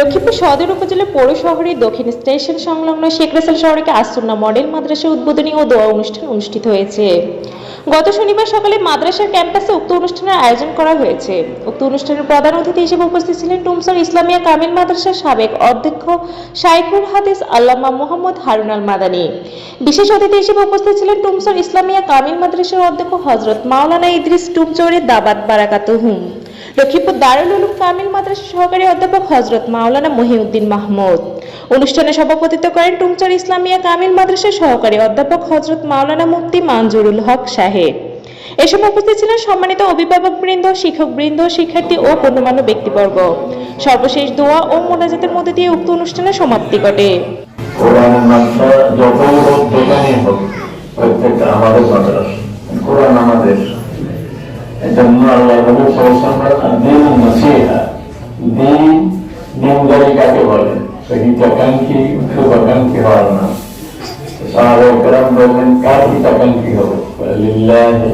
লক্ষ্মীপুর সদর উপজেলা পৌর শহরের দক্ষিণ স্টেশন সংলগ্ন শেখ রাসেল শহরকে আসুন্না মডেল মাদ্রাসা উদ্বোধনী ও দোয়া অনুষ্ঠান অনুষ্ঠিত হয়েছে। গত শনিবার সকালে মাদ্রাসার ক্যাম্পাসে উক্ত অনুষ্ঠানের আয়োজন করা হয়েছে। উক্ত অনুষ্ঠানের প্রধান অতিথি হিসেবে উপস্থিত ছিলেন টুমসর ইসলামিয়া কামিল মাদ্রাসার সাবেক অধ্যক্ষ শাইখুল হাদিস আল্লামা মোহাম্মদ হারুন আল মাদানী। বিশেষ অতিথি হিসেবে উপস্থিত ছিলেন টুমসর ইসলামিয়া কামিল মাদ্রাসার অধ্যক্ষ হজরত মাওলানা ইদ্রিস টুমচরের দাবাত বারাকাতুহুম লক্ষ্মীপুর দারুল উলুম কামিল মাদ্রাসা সহকারী অধ্যাপক হজরত মাওলানা মহিউদ্দিন মাহমুদ। অনুষ্ঠানে সভাপতিত্ব করেন টুমচর ইসলামিয়া কামিল মাদ্রাসার সহকারী অধ্যাপক হজরত মাওলানা মুফতি মানজুরুল হক সাহেব। এসব উপস্থিত ছিলেন সম্মানিত অভিভাবক বৃন্দ শিক্ষক বৃন্দ শিক্ষার্থী ও গণ্যমান্য ব্যক্তিবর্গ। সর্বশেষ দোয়া ও মোনাজাতের মধ্যে দিয়ে উক্ত অনুষ্ঠানের সমাপ্তি ঘটে। আমাদের এজন্য আল্লাহ বলে হিতাকাঙ্ক্ষী শুভাকাঙ্ক্ষী হওয়ার না। সাহাবা একরাম বললেন কার হিতাকাঙ্ক্ষী হবে। লিল্লাহি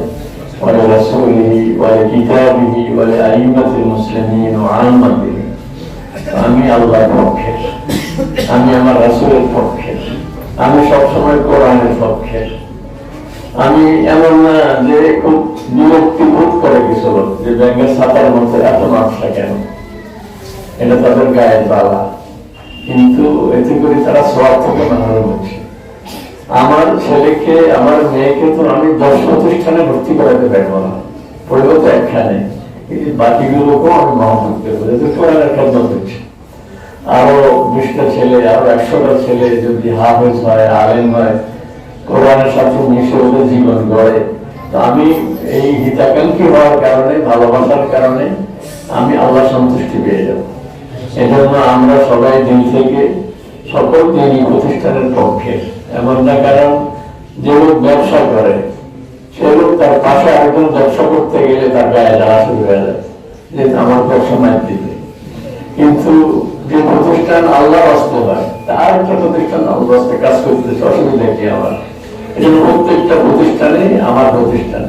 আমি আল্লাহর পক্ষের আমি আমার রাসূলের পক্ষের আমি সবসময় কোরআনের পক্ষের আমি এমন না যে খুব ব্যাংকের ছাতার মধ্যে এত নকশা কেন? এটা তাদের গায়ের বালা। কিন্তু এতে করে তারা স্বার্থ বানানোর হচ্ছে আমার ছেলেকে, আমার মেয়েকে তো আমি দশ প্রতিষ্ঠানে ভর্তি করাতে পারব না। পড়ব তো একখানে বাকিগুলোকেও আমি মহম্মদ করব যাতে কোরআনের খেদমত হচ্ছে আরও বিশটা ছেলে, আরও একশোটা ছেলে যদি হাফেজ হয়, আলেম হয়, কোরআনের সাথে মিশে জীবন গড়ে। আমি এই হিতাকাঙ্ক্ষী হওয়ার কারণে, ভালোবাসার কারণে আমি আল্লাহ সন্তুষ্টি পেয়ে যাব। এজন্য আমরা সবাই দিন থেকে সকল দিনই প্রতিষ্ঠানের পক্ষে। এমন না কারণ, যে লোক ব্যবসা করে, সে লোক তার পাশে আরেকজন ব্যবসা করতে গেলে তার গায়ে জ্বালা শুরু হয়ে যায়, যে আমার ব্যবসা মাইক দিবে কিন্তু যে প্রতিষ্ঠান আল্লাহ বাস্তব হয়, তার একটা প্রতিষ্ঠান আল্লাহ কাজ করতেছে, অসুবিধা কি আমার? প্রত্যেকটা প্রতিষ্ঠানে আমার প্রতিষ্ঠান।